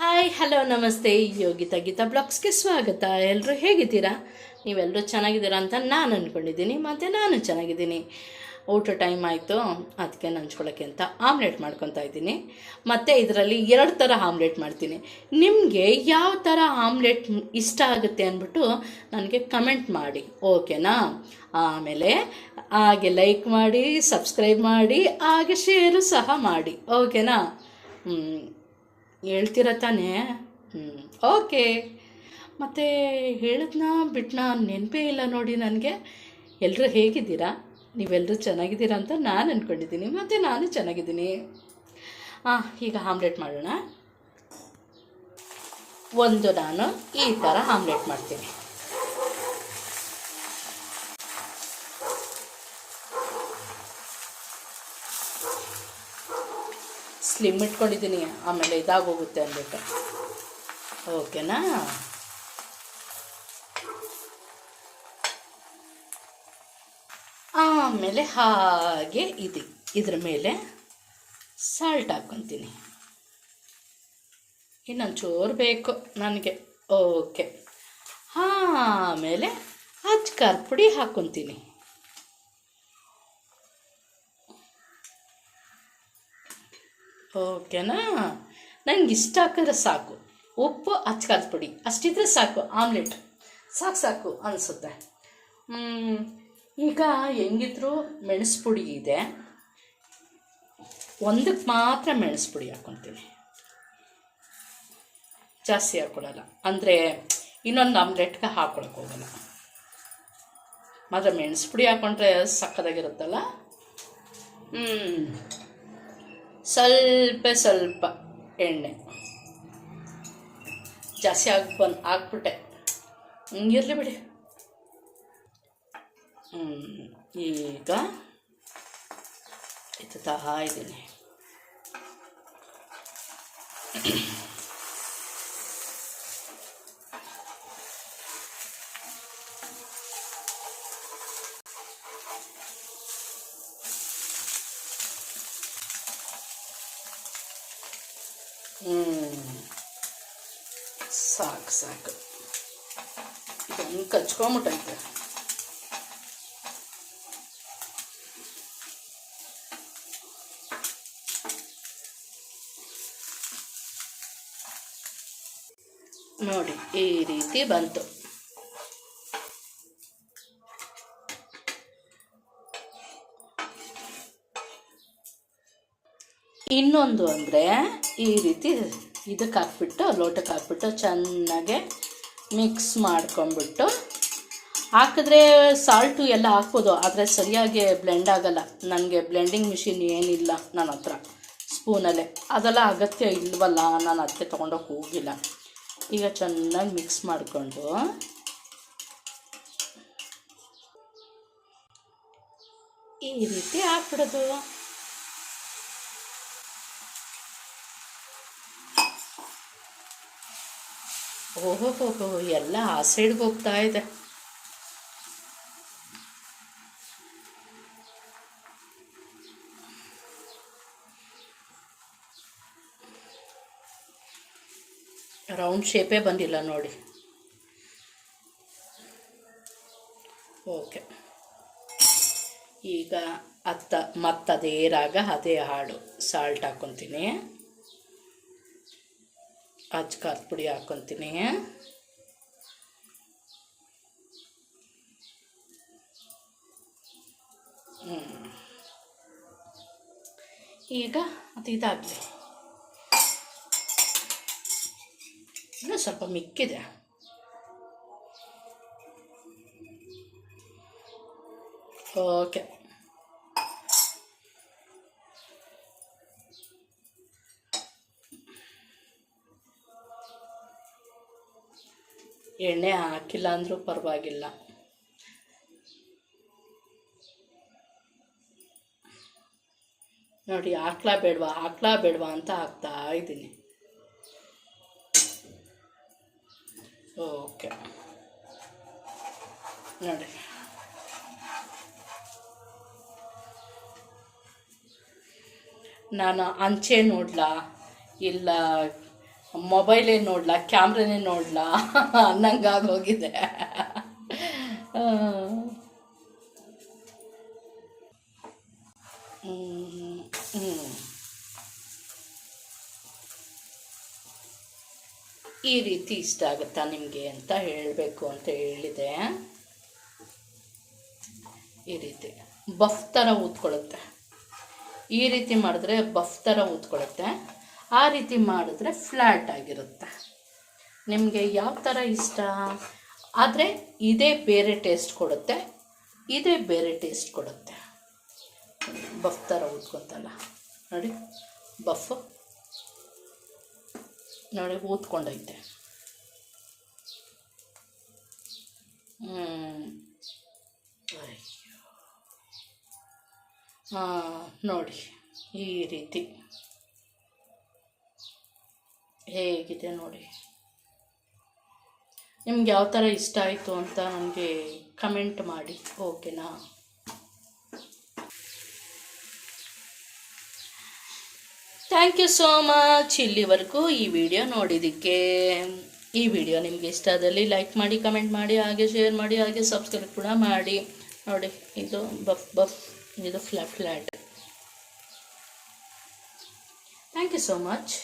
Hi, hello, ನಮಸ್ತೆ. ಯೋಗಿತಾ ಗೀತಾ ಬ್ಲಾಗ್ಸ್ಗೆ ಸ್ವಾಗತ. ಎಲ್ಲರೂ ಹೇಗಿದ್ದೀರಾ? ನೀವೆಲ್ಲರೂ ಚೆನ್ನಾಗಿದ್ದೀರಾ ಅಂತ ನಾನು ಅಂದ್ಕೊಂಡಿದ್ದೀನಿ. ಮತ್ತು ನಾನು ಚೆನ್ನಾಗಿದ್ದೀನಿ. ಊಟ ಟೈಮ್ ಆಯಿತು. ಅದಕ್ಕೆ ನಂಚ್ಕೊಳ್ಳೋಕ್ಕೆ ಅಂತ ಆಮ್ಲೆಟ್ ಮಾಡ್ಕೊತಾ ಇದ್ದೀನಿ. ಮತ್ತು ಇದರಲ್ಲಿ ಎರಡು ಥರ ಆಮ್ಲೆಟ್ ಮಾಡ್ತೀನಿ. ನಿಮಗೆ ಯಾವ ಥರ ಆಮ್ಲೆಟ್ ಇಷ್ಟ ಆಗುತ್ತೆ ಅಂದ್ಬಿಟ್ಟು ನನಗೆ ಕಮೆಂಟ್ ಮಾಡಿ. ಓಕೆನಾ? ಆಮೇಲೆ ಹಾಗೆ ಲೈಕ್ ಮಾಡಿ, ಸಬ್ಸ್ಕ್ರೈಬ್ ಮಾಡಿ, ಹಾಗೆ ಶೇರು ಸಹ ಮಾಡಿ. ಓಕೆನಾ? ಹೇಳ್ತೀರ ತಾನೇ? ಹ್ಞೂ ಓಕೆ. ಮತ್ತು ಹೇಳಿದ್ನ ಬಿಟ್ನ ನೆನಪೇ ಇಲ್ಲ ನೋಡಿ ನನಗೆ. ಎಲ್ಲರೂ ಹೇಗಿದ್ದೀರಾ? ನೀವೆಲ್ಲರೂ ಚೆನ್ನಾಗಿದ್ದೀರಾ ಅಂತ ನಾನು ಅಂದ್ಕೊಂಡಿದ್ದೀನಿ ಮತ್ತು ನಾನು ಚೆನ್ನಾಗಿದ್ದೀನಿ. ಹಾಂ ಈಗ ಆಮ್ಲೆಟ್ ಮಾಡೋಣ. ಒಂದು ನಾನು ಈ ಥರ ಆಮ್ಲೆಟ್ ಮಾಡ್ತೀನಿ. ಸ್ಲಿಮ್ ಇಟ್ಕೊಂಡಿದ್ದೀನಿ, ಆಮೇಲೆ ಇದಾಗೋಗುತ್ತೆ ಅಂದ್ಬಿಟ್ಟು. ಓಕೆನಾ? ಆಮೇಲೆ ಹಾಗೆ ಇದು. ಇದ್ರ ಮೇಲೆ ಸಾಲ್ಟ್ ಹಾಕ್ಕೊತೀನಿ ಇನ್ನೊಂಚೂರು ಬೇಕು ನನಗೆ. ಓಕೆ. ಆಮೇಲೆ ಅಚ್ಕಾರ್ ಪುಡಿ ಹಾಕ್ಕೊತೀನಿ ಓಕೆನಾ? ನನಗೆ ಇಷ್ಟ ಹಾಕಿದ್ರೆ ಸಾಕು. ಉಪ್ಪು ಅಚ್ಕಾರದ ಪುಡಿ. ಅಷ್ಟಿದ್ರೆ ಸಾಕು. ಆಮ್ಲೆಟ್. ಸಾಕು ಸಾಕು ಅನಿಸುತ್ತೆ. ಈಗ ಹೆಂಗಿದ್ರು ಮೆಣಸು ಪುಡಿ ಇದೆ. ಒಂದಕ್ಕೆ ಮಾತ್ರ ಮೆಣಸು ಪುಡಿ ಹಾಕ್ಕೊತೀನಿ ಜಾಸ್ತಿ ಹಾಕ್ಕೊಳ್ಳಲ್ಲ ಅಂದರೆ ಇನ್ನೊಂದು ಆಮ್ಲೆಟ್ಗೆ ಹಾಕ್ಕೊಳಕ್ಕೆ ಹೋಗಲ್ಲ. ಮಾತ್ರ ಮೆಣಸು ಪುಡಿ ಹಾಕ್ಕೊಂಡ್ರೆ ಸಕ್ಕದಾಗಿರುತ್ತಲ್ಲ ಹ್ಞೂ ಸ್ವಲ್ಪ ಸ್ವಲ್ಪ ಎಣ್ಣೆ. ಜಾಸ್ತಿ ಆಗಿ ಬಂದು ಹಾಕ್ಬಿಟ್ಟೆ ಹಂಗಿರಲಿ ಬಿಡಿ. ಈಗ ಎತ್ತುತ್ತಾ ಇದ್ದೀನಿ. ಹ್ಞೂ ಸಾಕು. ಸಾಕು ಹಂಗೆ ಕಚ್ಕೊಂಬಿಟ್ಟೈತೆ. ನೋಡಿ ಈ ರೀತಿ ಬಂತು. ಇನ್ನೊಂದು ಅಂದರೆ ಈ ರೀತಿ ಇದಕ್ಕೆ ಹಾಕ್ಬಿಟ್ಟು, ಲೋಟಕ್ಕೆ ಹಾಕ್ಬಿಟ್ಟು ಚೆನ್ನಾಗೆ ಮಿಕ್ಸ್ ಮಾಡ್ಕೊಂಬಿಟ್ಟು ಹಾಕಿದ್ರೆ ಸಾಲ್ಟು ಎಲ್ಲ ಹಾಕ್ಬೋದು, ಆದರೆ ಸರಿಯಾಗಿ ಬ್ಲೆಂಡ್ ಆಗಲ್ಲ. ನನಗೆ ಬ್ಲೆಂಡಿಂಗ್ ಮಿಷಿನ್ ಏನಿಲ್ಲ ನನ್ನ ಹತ್ರ ಸ್ಪೂನಲ್ಲೇ ಅದೆಲ್ಲ ಅಗತ್ಯ ಇಲ್ವಲ್ಲ, ನಾನು ಅದಕ್ಕೆ ತೊಗೊಂಡೋಗಿ ಹೋಗಿಲ್ಲ. ಈಗ ಚೆನ್ನಾಗಿ ಮಿಕ್ಸ್ ಮಾಡಿಕೊಂಡು, ಈ ರೀತಿ ಹಾಕ್ಬಿಡೋದು. ಓಹೋ ಎಲ್ಲ ಆ ಸೈಡ್ಗೆ ಹೋಗ್ತಾ ಇದೆ. ರೌಂಡ್ ಶೇಪೇ ಬಂದಿಲ್ಲ ನೋಡಿ. ಓಕೆ. ಈಗ ಅತ್ತ ಮತ್ತದೇ ರಾಗ, ಅದೇ ಹಾಡು. ಸಾಲ್ಟ್ ಹಾಕ್ಕೊತೀನಿ ಅಚ್ಕಾರದ ಪುಡಿ ಹಾಕ್ಕೊತೀನಿ ಈಗ ಅದು ಇದಾಗಲಿ ಇನ್ನೂ ಸ್ವಲ್ಪ ಮಿಕ್ಕಿದೆ. ಓಕೆ. ಎಣ್ಣೆ ಹಾಕಿಲ್ಲ ಅಂದರೂ ಪರವಾಗಿಲ್ಲ. ನೋಡಿ ಹಾಕ್ಲಾ ಬೇಡವಾ ಹಾಕ್ಲಾ ಬೇಡವಾ ಅಂತ ಹಾಕ್ತಾ ಇದ್ದೀನಿ. ಓಕೆ. ನೋಡಿ. ನಾನು ಅಂಚೆ ನೋಡ್ಲಾ? ಇಲ್ಲ ಮೊಬೈಲೇ ನೋಡ್ಲಾ, ಕ್ಯಾಮ್ರನೇ ನೋಡ್ಲಾ? ಅನ್ನಂಗಾಗೋಗಿದೆ ಹೋಗಿದೆ. ಈ ರೀತಿ ಇಷ್ಟ ಆಗುತ್ತಾ ನಿಮಗೆ ಅಂತ ಹೇಳಬೇಕು ಅಂತ ಹೇಳಿದೆ. ಈ ರೀತಿ. ಬಫ್ ಥರ ಊದ್ಕೊಳ್ಳುತ್ತೆ. ಈ ರೀತಿ ಮಾಡಿದ್ರೆ ಬಫ್ ಥರ ಊದ್ಕೊಳ್ಳುತ್ತೆ. ಆ ರೀತಿ ಮಾಡಿದ್ರೆ ಫ್ಲ್ಯಾಟ್ ಆಗಿರುತ್ತೆ. ನಿಮಗೆ ಯಾವ ಥರ ಇಷ್ಟ? ಆದರೆ ಇದೇ ಬೇರೆ ಟೇಸ್ಟ್ ಕೊಡುತ್ತೆ. ಇದೇ ಬೇರೆ ಟೇಸ್ಟ್ ಕೊಡುತ್ತೆ. ಬಫ್ ಥರ ಊದ್ಕೊತಲ್ಲ ನೋಡಿ, ಬಫ್. ನೋಡಿ ಊದ್ಕೊಂಡೈತೆ ನೋಡಿ, ಈ ರೀತಿ. ಹೇಗಿದೆ ನೋಡಿ. ನಿಮ್ಗೆ ಯಾವ ಥರ ಇಷ್ಟ ಆಯಿತು ಅಂತ ನನಗೆ ಕಮೆಂಟ್ ಮಾಡಿ ಓಕೆನಾ ಥ್ಯಾಂಕ್ ಯು ಸೋ ಮಚ್ ಇಲ್ಲಿವರೆಗೂ ಈ ವಿಡಿಯೋ ನೋಡಿದ್ದಕ್ಕೆ. ಈ ವಿಡಿಯೋ ನಿಮಗೆ ಇಷ್ಟ ಆದಲ್ಲಿ ಲೈಕ್ ಮಾಡಿ ಕಮೆಂಟ್ ಮಾಡಿ, ಹಾಗೆ ಶೇರ್ ಮಾಡಿ, ಹಾಗೆ ಸಬ್ಸ್ಕ್ರೈಬ್ ಕೂಡ ಮಾಡಿ. ನೋಡಿ, ಇದು ಬಫ್ ಬಫ್ ಇದು flat flat thank you so much